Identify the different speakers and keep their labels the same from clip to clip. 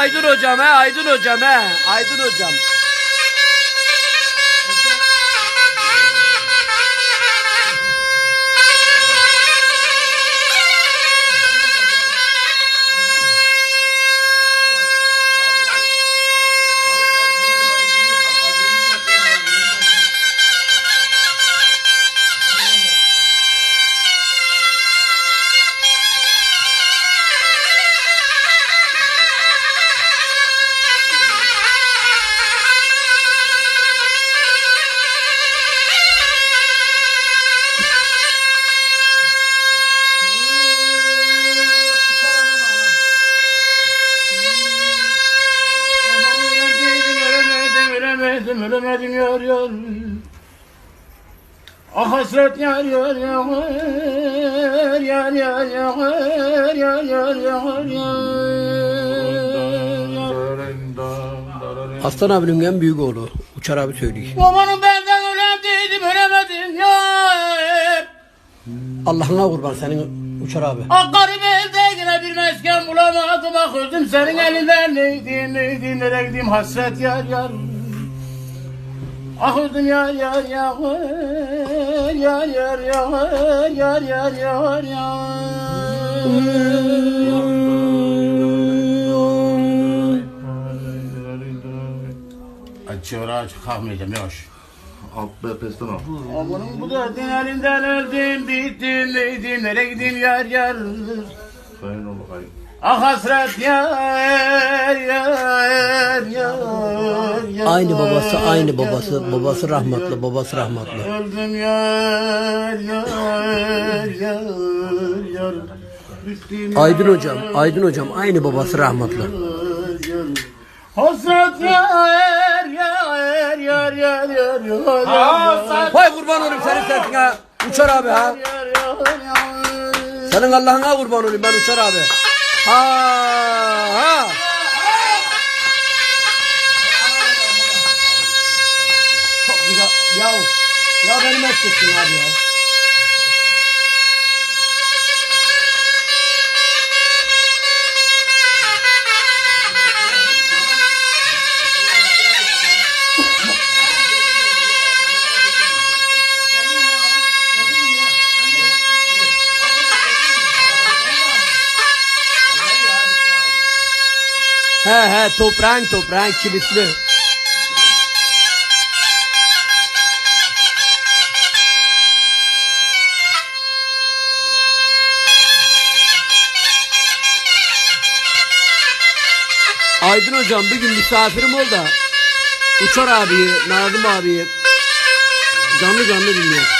Speaker 1: Aydın hocam he Aydın hocam he Aydın hocam.
Speaker 2: Ölemedim yar yar. Ah hasret yar yar yar yar yar yar yar yar yar yar
Speaker 1: Aslan abinin en büyük oğlu. Uçar abi söylüyor.
Speaker 2: Babanın benden ölemdiydim, ölemedim yar.
Speaker 1: Allah'ına kurban senin Uçar abi.
Speaker 2: Ah garip elde yine bir mesken bulamadım Ah öldüm senin elinden neydi neydi nereye gideyim hasret yar yar Ahır dünya yar yağır yar yar yağır yar yar yağır yağır Açıyor aç kalkmayacağım yavaş.
Speaker 3: Alt bepesden al.
Speaker 2: Ablanın bu derdin elinden öldüm bittim neydim nereye gideyim yar yar.
Speaker 3: Sayın
Speaker 2: Ah hasret yer yer yer yer
Speaker 1: Aynı babası aynı babası babası rahmetli babası rahmetli.
Speaker 2: Öldüm yer yer yer yer
Speaker 1: Aydın hocam Aydın hocam aynı babası
Speaker 2: rahmetli. Hasret yer yer yer yer yer yer
Speaker 1: Vay kurban olayım senin sertin ha. Uçar abi ha. Senin Allah'ına kurban olayım ben uçar abi. Ha. Çok güzel. Ya, ya benim etkisin abi ya. He he toprağın toprağın kilisli. Aydın hocam bir gün misafirim ol da Uçar abiyi, Nadim abiyi canlı canlı dinliyor.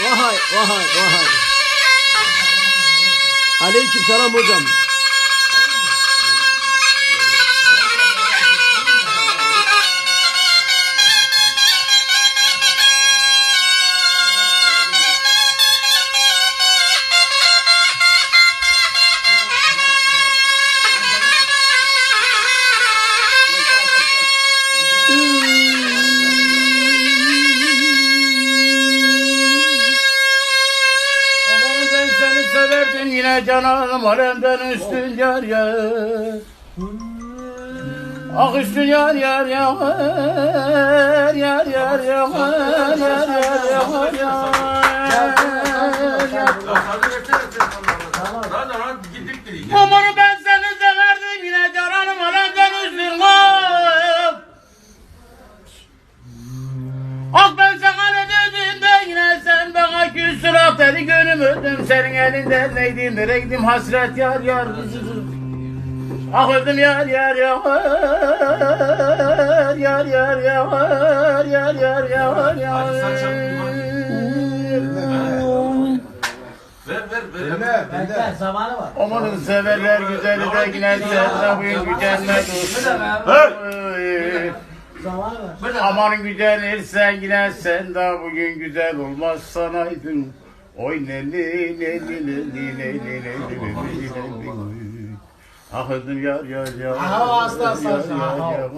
Speaker 1: Vay vay vay. Aleyküm selam hocam.
Speaker 2: Cananım alemden üstün yar yar. Ah üstün yar yar yar yar yar yar yar yar yar yar. Aman ben gül suratları görümürdüm Senin elinde neydim nereye gittim hasret yar yar Ah öldüm yar yar yar Yar yar yar yar yar yar yar Ver ver ver. Ver ver. Zamanı var. Onun severler güzeli de güneşler de bugün gücenler olsun. Ver. Amanın güzel sen yine sen de bugün güzel olmaz sanaydın. Oy ne ne ne ne ne ne ne ne ne ne ne ne Ah yar yar yar.
Speaker 4: Aha, hasta
Speaker 2: yar,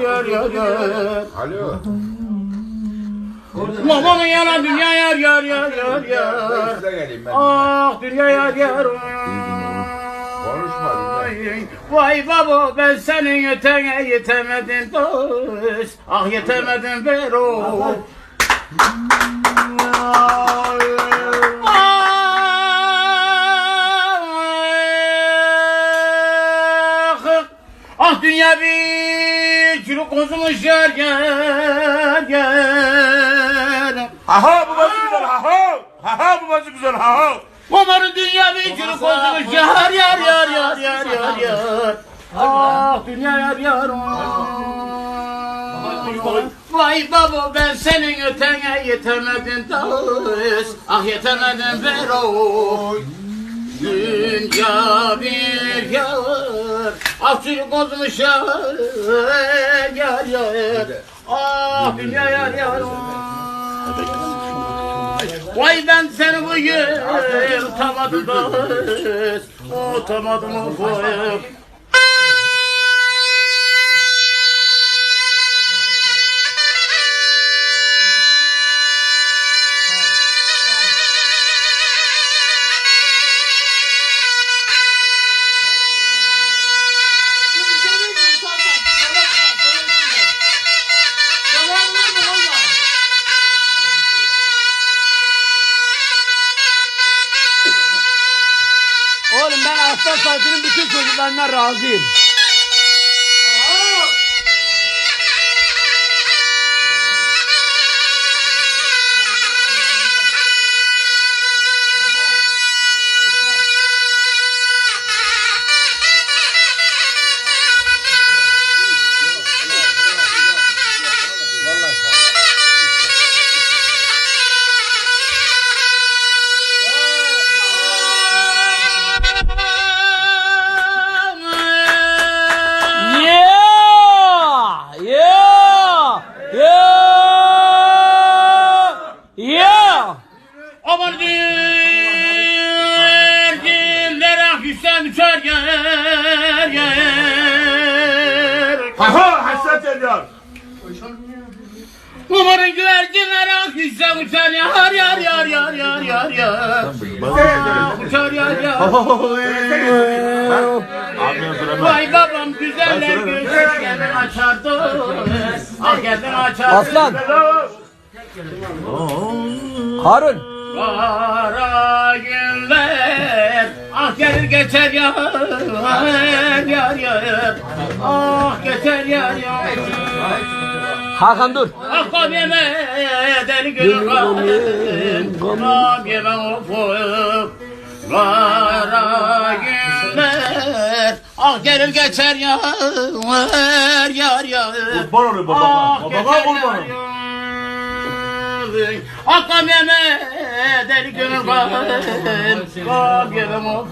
Speaker 2: Yar yar yar yar.
Speaker 3: Alo.
Speaker 2: Babamın yana dünya yar yar yar yar yar. Ah dünya yar yar.
Speaker 3: Konuşma,
Speaker 2: Vay, Vay baba ben senin ötene yetemedim dost. Ah yetemedim ver o. Ah, ah dünya bir Gözüm gözümüz yer yer yer.
Speaker 3: Ha ha bu bazı güzel ha ha. Ha ha bu bazı güzel ha ha.
Speaker 2: Umarım dünya bir günü gözümüz yer yer yer yer yer yer yer. Ah dünya yer yer. Vay baba ben senin ötene yetemedim dağız. Ah yetemedim ver oy. Dünya bir yer. Ah çocuk bozmuş yer. Hazret. Ah dünyaya yar. Vay ben seni bugün tamadım. O
Speaker 3: tamadım koyup. anna razin.
Speaker 2: Kumarın güvercinleri akışsa uçar yar yar yar yar yar yar yar. Uçar yar yar. Vay babam güzeller gözler gelin açardı. Ah gelin açardı.
Speaker 1: Aslan. Harun.
Speaker 2: Kara günler ah gelir geçer yar yar yar ah geçer yar yar
Speaker 1: Hakan dur.
Speaker 2: ah kam yeme deli gönül kam kam yeme of Kara günler ah gelir geçer yar yar yar
Speaker 3: Kurban olayım babama. Babama kurban olayım.
Speaker 2: Akam yeme deli gönül kan Kam yeme of